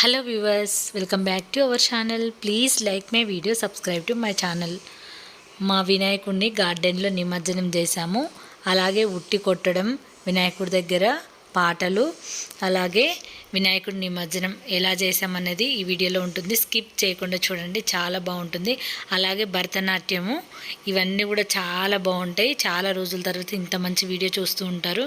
Hello viewers welcome back to our channel please like my video subscribe to my channel మా వినాయకుడిని గార్డెన్లో నిమజ్జనం చేశాము. అలాగే ఉట్టి కొట్టడం వినాయకుడి దగ్గర పాటలు అలాగే వినాయకుడి నిమజ్జనం ఎలా చేశామన్నది ఈ వీడియోలో ఉంటుంది. స్కిప్ చేయకుండా చూడండి చాలా బాగుంటుంది. అలాగే భరతనాట్యము ఇవన్నీ కూడా చాలా బాగుంటాయి. చాలా రోజుల తర్వాత ఇంత మంచి వీడియో చూస్తూ ఉంటారు.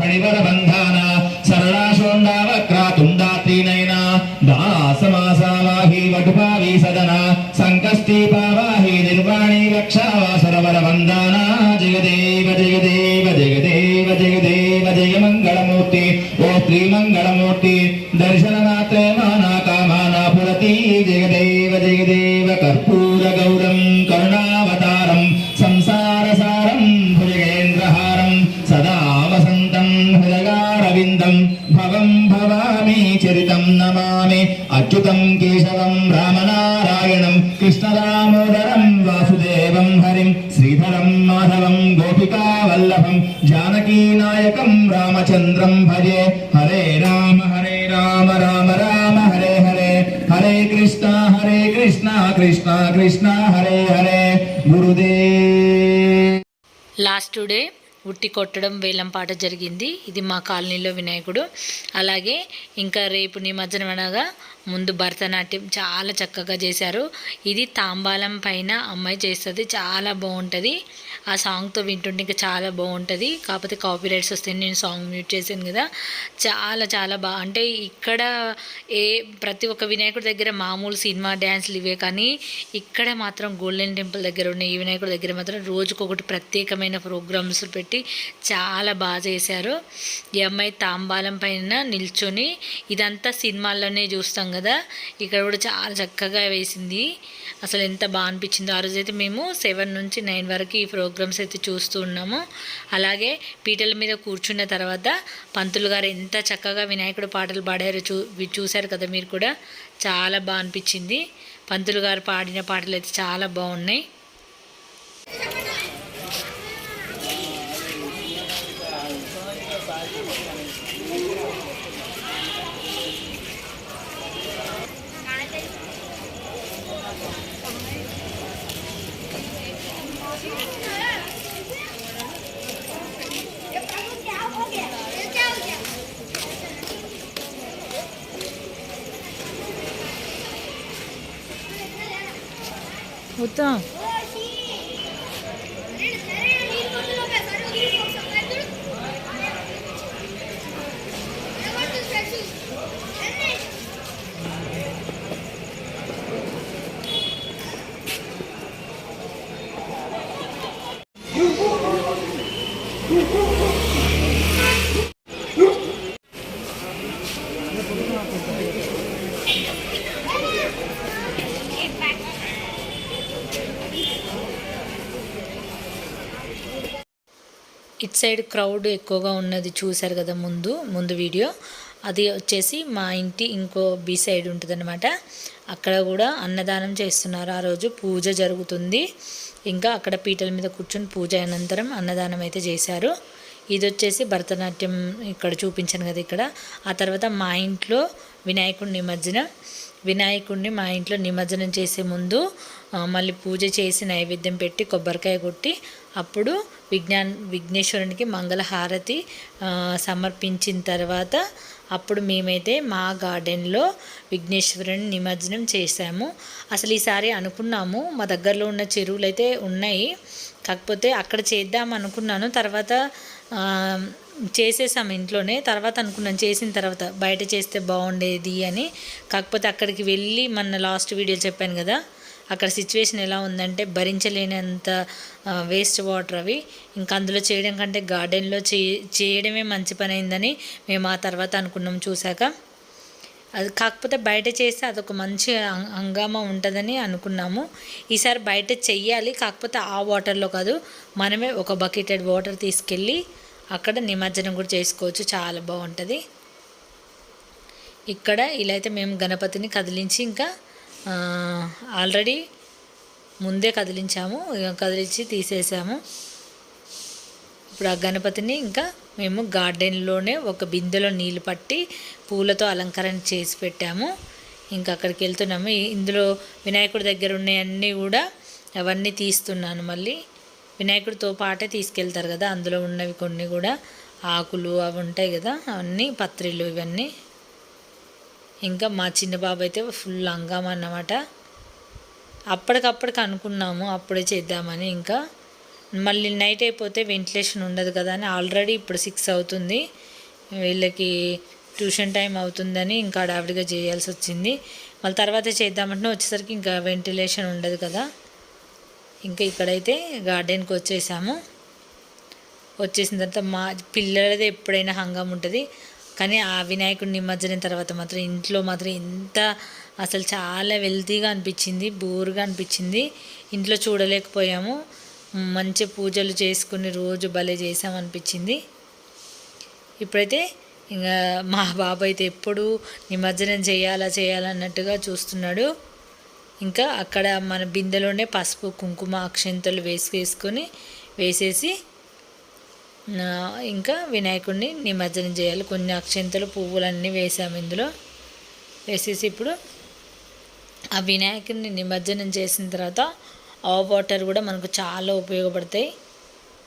ఫణివర బంధాన సరళాశోండావక్రాతుండాత్రీనైన దాసమాసావాహి వటుపావి సదన సంకస్తీపావాహి నిర్వాణి వక్షావాసరవర వందాన జగదేవ జగదేవ జగదేవ జగదేవ జయ ఓ శ్రీమంగళమూర్తి దర్శన హృదయారవిందం భవం భవామి చరితం నమామి అచ్యుతం కేశవం రామనారాయణం కృష్ణరామోదరం వాసుదేవం హరిం శ్రీధరం మాధవం గోపికావల్లభం జానకీనాయకం రామచంద్రం భజే హరే రామ హరే రామ రామ రామ హరే హరే హరే కృష్ణ హరే కృష్ణ కృష్ణ కృష్ణ హరే హరే గురుదే లాస్ట్ డే ఉట్టి కొట్టడం వేలం పాట జరిగింది. ఇది మా కాలనీలో వినాయకుడు. అలాగే ఇంకా రేపు నిమజ్జనం అనగా ముందు భరతనాట్యం చాలా చక్కగా చేశారు. ఇది తాంబాలం పైన అమ్మాయి చేస్తుంది. చాలా బాగుంటుంది. ఆ సాంగ్తో వింటుంటే ఇంకా చాలా బాగుంటుంది. కాకపోతే కాపీ రైట్స్ వస్తే నేను సాంగ్ మ్యూట్ చేశాను కదా. చాలా చాలా బాగా అంటే ఇక్కడ ఏ ప్రతి ఒక్క వినాయకుడి దగ్గర మామూలు సినిమా డ్యాన్స్లు ఇవే కానీ ఇక్కడ మాత్రం గోల్డెన్ టెంపుల్ దగ్గర ఉన్న ఈ వినాయకుడి దగ్గర మాత్రం రోజుకొకటి ప్రత్యేకమైన ప్రోగ్రామ్స్ పెట్టి చాలా బాగా చేశారు. ఈ అమ్మాయి తాంబాలం పైన నిల్చొని ఇదంతా సినిమాల్లోనే చూస్తాం కదా. ఇక్కడ కూడా చాలా చక్కగా వేసింది. అసలు ఎంత బాగా అనిపించిందో. ఆ రోజైతే మేము సెవెన్ నుంచి నైన్ వరకు ఈ ప్రోగ్రామ్స్ అయితే చూస్తూ ఉన్నాము. అలాగే పీటల మీద కూర్చున్న తర్వాత పంతులు గారు ఎంత చక్కగా వినాయకుడు పాటలు పాడారో చూ చూశారు కదా మీరు కూడా. చాలా బాగా అనిపించింది. పంతులు గారు పాడిన పాటలు అయితే చాలా బాగున్నాయి. మొత్తం ఇట్ సైడ్ క్రౌడ్ ఎక్కువగా ఉన్నది చూశారు కదా ముందు ముందు వీడియో. అది వచ్చేసి మా ఇంటి ఇంకో బీ సైడ్ ఉంటుందన్నమాట. అక్కడ కూడా అన్నదానం చేస్తున్నారు. ఆ రోజు పూజ జరుగుతుంది. ఇంకా అక్కడ పీటల మీద కూర్చొని పూజ అనంతరం అన్నదానం అయితే చేశారు. ఇది వచ్చేసి భరతనాట్యం ఇక్కడ చూపించాను కదా ఇక్కడ. ఆ తర్వాత మా ఇంట్లో వినాయకుడి నిమజ్జనం. వినాయకుడిని మా ఇంట్లో నిమజ్జనం చేసే ముందు మళ్ళీ పూజ చేసి నైవేద్యం పెట్టి కొబ్బరికాయ కొట్టి అప్పుడు విజ్ఞాన్ విఘ్నేశ్వరునికి మంగళహారతి సమర్పించిన తర్వాత అప్పుడు మేమైతే మా గార్డెన్లో విఘ్నేశ్వరుని నిమజ్జనం చేశాము. అసలు ఈసారి అనుకున్నాము. మా దగ్గరలో ఉన్న చెరువులు అయితే ఉన్నాయి. కాకపోతే అక్కడ చేద్దాం అనుకున్నాను. తర్వాత చేసేసాం ఇంట్లోనే. తర్వాత అనుకున్నాను చేసిన తర్వాత బయట చేస్తే బాగుండేది అని. కాకపోతే అక్కడికి వెళ్ళి మన లాస్ట్ వీడియో చెప్పాను కదా అక్కడ సిచ్యువేషన్ ఎలా ఉందంటే భరించలేనంత వేస్ట్ వాటర్ అవి. ఇంకా అందులో చేయడం కంటే గార్డెన్లో చే చేయడమే మంచి పని అయిందని మేము ఆ తర్వాత అనుకున్నాం చూశాక. అది కాకపోతే బయట చేస్తే అదొక మంచి హంగామా ఉంటుందని అనుకున్నాము. ఈసారి బయట చెయ్యాలి కాకపోతే ఆ వాటర్లో కాదు. మనమే ఒక బకెటెడ్ వాటర్ తీసుకెళ్ళి అక్కడ నిమజ్జనం కూడా చేసుకోవచ్చు. చాలా బాగుంటుంది. ఇక్కడ ఇలా అయితే మేము గణపతిని కదిలించి ఇంకా ఆల్రెడీ ముందే కదిలించాము కదిలించి తీసేసాము. ఇప్పుడు ఆ గణపతిని ఇంకా మేము గార్డెన్లోనే ఒక బిందెలో నీళ్ళు పట్టి పూలతో అలంకరణ చేసి పెట్టాము. ఇంకా అక్కడికి వెళ్తున్నాము. ఇందులో వినాయకుడి దగ్గర ఉన్నాయన్నీ కూడా అవన్నీ తీస్తున్నాను మళ్ళీ. వినాయకుడితో పాటే తీసుకెళ్తారు కదా అందులో ఉన్నవి కొన్ని కూడా ఆకులు అవి ఉంటాయి కదా అవన్నీ పత్రిలు ఇవన్నీ. ఇంకా మా చిన్న బాబు అయితే ఫుల్ హంగామా అన్నమాట. అప్పటికప్పటికి అనుకున్నాము అప్పుడే చేద్దామని. ఇంకా మళ్ళీ నైట్ అయిపోతే వెంటిలేషన్ ఉండదు కదా అని ఆల్రెడీ ఇప్పుడు సిక్స్ అవుతుంది. వీళ్ళకి ట్యూషన్ టైం అవుతుందని ఇంకా అడావిడిగా చేయాల్సి వచ్చింది. మళ్ళీ తర్వాత చేద్దామంటే వచ్చేసరికి ఇంకా వెంటిలేషన్ ఉండదు కదా. ఇంకా ఇక్కడైతే గార్డెన్కి వచ్చేసాము. వచ్చేసిన తర్వాత మా పిల్లలది ఎప్పుడైనా హంగం ఉంటుంది. కానీ ఆ వినాయకుడి నిమజ్జనం తర్వాత మాత్రం ఇంట్లో మాత్రం ఎంత అసలు చాలా వెల్తీగా అనిపించింది బోరుగా అనిపించింది. ఇంట్లో చూడలేకపోయాము. మంచి పూజలు చేసుకుని రోజు భలే చేసాం అనిపించింది. ఇప్పుడైతే ఇంకా మా బాబు అయితే ఎప్పుడు నిమజ్జనం చేయాలా చేయాలన్నట్టుగా చూస్తున్నాడు. ఇంకా అక్కడ మన బిందెలోనే పసుపు కుంకుమ అక్షంతలు వేసుకేసుకొని వేసేసి ఇంకా వినాయకుడిని నిమజ్జనం చేయాలి. కొన్ని అక్షంతలు పువ్వులన్నీ వేసాము ఇందులో. వేసేసి ఇప్పుడు ఆ వినాయకుడిని నిమజ్జనం చేసిన తర్వాత ఆ వాటర్ కూడా మనకు చాలా ఉపయోగపడతాయి.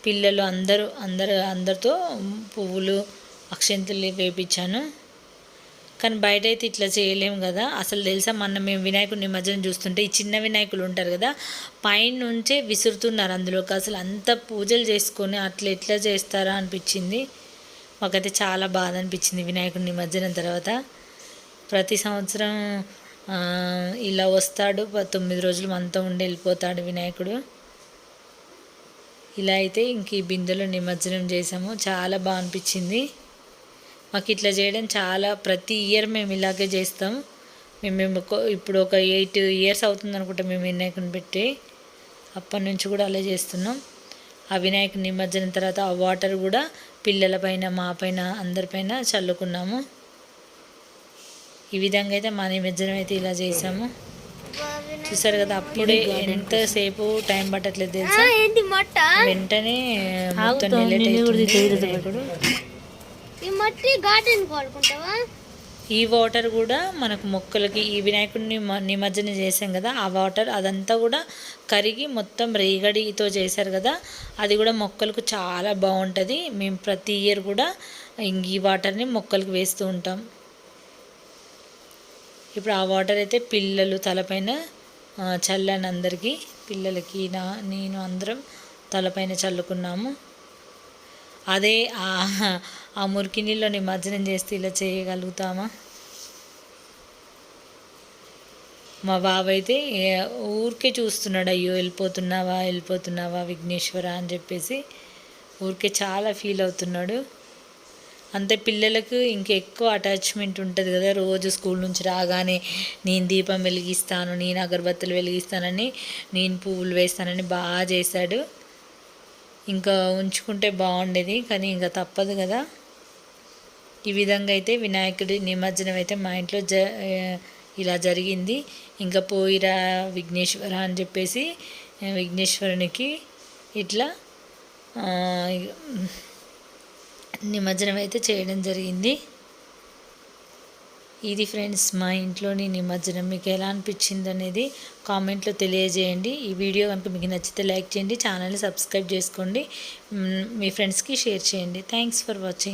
పిల్లలు అందరూ అందరు అందరితో పువ్వులు అక్షంతలు వేపించాను. కానీ బయట అయితే ఇట్లా చేయలేము కదా. అసలు తెలుసా మొన్న మేము వినాయకుడి నిమజ్జనం చూస్తుంటే ఈ చిన్న వినాయకులు ఉంటారు కదా పైన నుంచే విసురుతున్నారు అందులోకి అసలు అంత పూజలు చేసుకొని అట్లా ఎట్లా చేస్తారా అనిపించింది. మాకైతే చాలా బాధ అనిపించింది వినాయకుడి నిమజ్జనం తర్వాత. ప్రతి సంవత్సరం ఇలా వస్తాడు తొమ్మిది రోజులు మనతో ఉండి వెళ్ళిపోతాడు వినాయకుడు. ఇలా అయితే ఇంక ఈ బిందెలో నిమజ్జనం చేసాము చాలా బాగా అనిపించింది. మాకు ఇట్లా చేయడం చాలా ప్రతి ఇయర్ మేము ఇలాగే చేస్తాం. మేము ఇప్పుడు ఒక ఎయిట్ ఇయర్స్ అవుతుంది అనుకుంటా మేము వినాయకుని పెట్టి. అప్పటి నుంచి కూడా అలా చేస్తున్నాం. ఆ వినాయకుని నిమజ్జనం తర్వాత ఆ వాటర్ కూడా పిల్లల పైన మా పైన అందరిపైన చల్లుకున్నాము. ఈ విధంగా అయితే మా నిమజ్జనం అయితే ఇలా చేసాము చూసారు కదా అప్పుడే ఎంతసేపు టైం పట్టట్లేదు తెలుసా? వెంటనే మొత్తం నిలెట్ అవుతుంది వినాయకుడు ఈ మట్టి గార్డెన్ వాడుకుంటావా? ఈ వాటర్ కూడా మనకు మొక్కలకి ఈ వినాయకుడిని మ- నిమజ్జనం చేసాం కదా ఆ వాటర్ అదంతా కూడా కరిగి మొత్తం రేగడితో చేశారు కదా అది కూడా మొక్కలకు చాలా బాగుంటుంది. మేము ప్రతి ఇయర్ కూడా ఇంక ఈ వాటర్ని మొక్కలకు వేస్తూ ఉంటాం. ఇప్పుడు ఆ వాటర్ అయితే పిల్లలు తలపైన చల్లని చల్లాను అందరికీ పిల్లలకి నా నేను అందరం తలపైన చల్లుకున్నాము. అదే ఆ మురికి నీళ్ళు నిమజ్జనం చేస్తే ఇలా చేయగలుగుతామా? మా బాబు అయితే ఊరికే చూస్తున్నాడు అయ్యో వెళ్ళిపోతున్నావా వెళ్ళిపోతున్నావా విఘ్నేశ్వర అని చెప్పేసి ఊరికే చాలా ఫీల్ అవుతున్నాడు. అంతే పిల్లలకు ఇంకెక్కువ అటాచ్మెంట్ ఉంటుంది కదా రోజు స్కూల్ నుంచి రాగానే నేను దీపం వెలిగిస్తాను నేను అగరబత్తులు వెలిగిస్తానని నేను పువ్వులు వేస్తానని బాగా చేశాడు. ఇంకా ఉంచుకుంటే బాగుండేది కానీ ఇంకా తప్పదు కదా. ఈ విధంగా అయితే వినాయకుడి నిమజ్జనం అయితే మా ఇంట్లో జ ఇలా జరిగింది. ఇంకా పోయిరా విఘ్నేశ్వర అని చెప్పేసి విఘ్నేశ్వరునికి ఇట్లా నిమజ్జనం అయితే చేయడం జరిగింది. ఇది ఫ్రెండ్స్ మా ఇంట్లోని నిమజ్జనం. మీకు ఎలా అనిపించింది అనేది కామెంట్లో తెలియజేయండి. ఈ వీడియో కనుక మీకు నచ్చితే లైక్ చేయండి ఛానల్ని సబ్స్క్రైబ్ చేసుకోండి. మీ ఫ్రెండ్స్కి షేర్ చేయండి. Thanks for watching.